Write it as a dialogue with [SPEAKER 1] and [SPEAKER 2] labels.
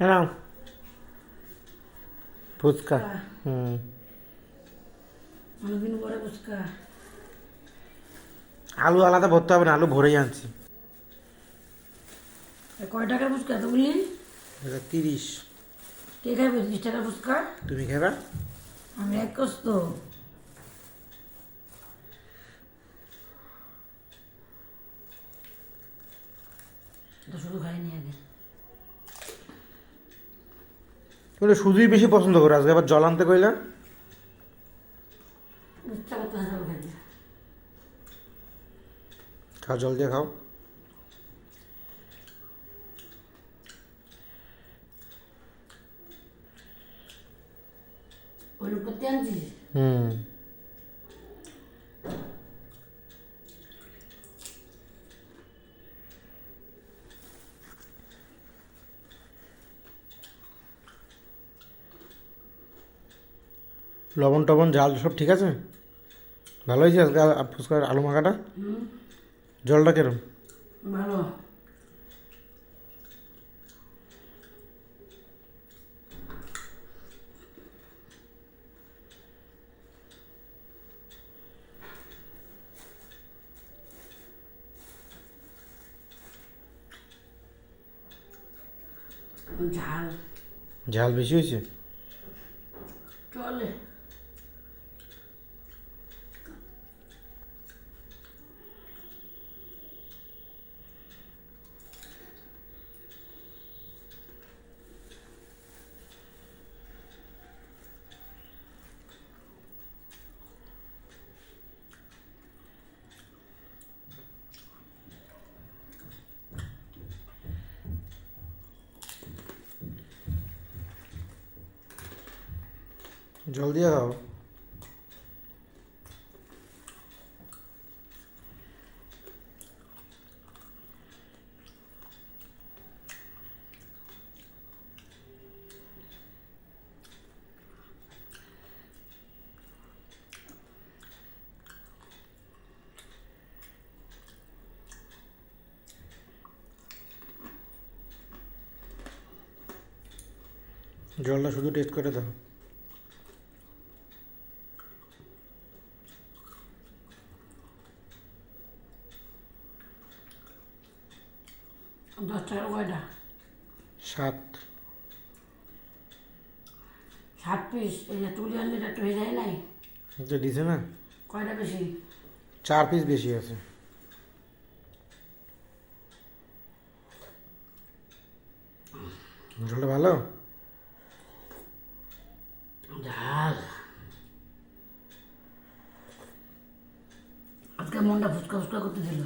[SPEAKER 1] নাও ফুচকা হুম
[SPEAKER 2] অনেকদিন পরে ফুচকা
[SPEAKER 1] আলু আলাদা ভরতে হবে না আলু ভরেই আনছি
[SPEAKER 2] কয় টাকার ফুচকা তো বললি
[SPEAKER 1] এটা তিরিশ
[SPEAKER 2] কে খাইবে তিরিশ টাকার ফুচকা
[SPEAKER 1] তুমি খাবা
[SPEAKER 2] আমি এক কষ্ট শুধু খাইনি আগে
[SPEAKER 1] তুমি তো শুধুই বেশি পছন্দ করো আজকে আবার জল আনতে কইলা? খাও জল দিয়ে খাও। হুম। লবণ টবণ জাল সব ঠিক আছে? ভালো হয়েছে আজকে ফুচকার আলু মাখাটা? জলটা কেরম?
[SPEAKER 2] ভালো। ঝাল
[SPEAKER 1] ঝাল বেশি হয়েছে?
[SPEAKER 2] চলে।
[SPEAKER 1] জল দিয়ে খাও জলটা শুধু টেস্ট করে দাও।
[SPEAKER 2] দশ টাকার কয়টা?
[SPEAKER 1] সাত।
[SPEAKER 2] সাত পিস যে তুলি আনলে এটা হয়ে যায় নাই?
[SPEAKER 1] এটা দিছে না?
[SPEAKER 2] কয়টা বেশি?
[SPEAKER 1] চার পিস বেশি আছে। জলটা ভালো?
[SPEAKER 2] ঝাল আজকে মনটা ফুচকা ফুচকা করতে দিল।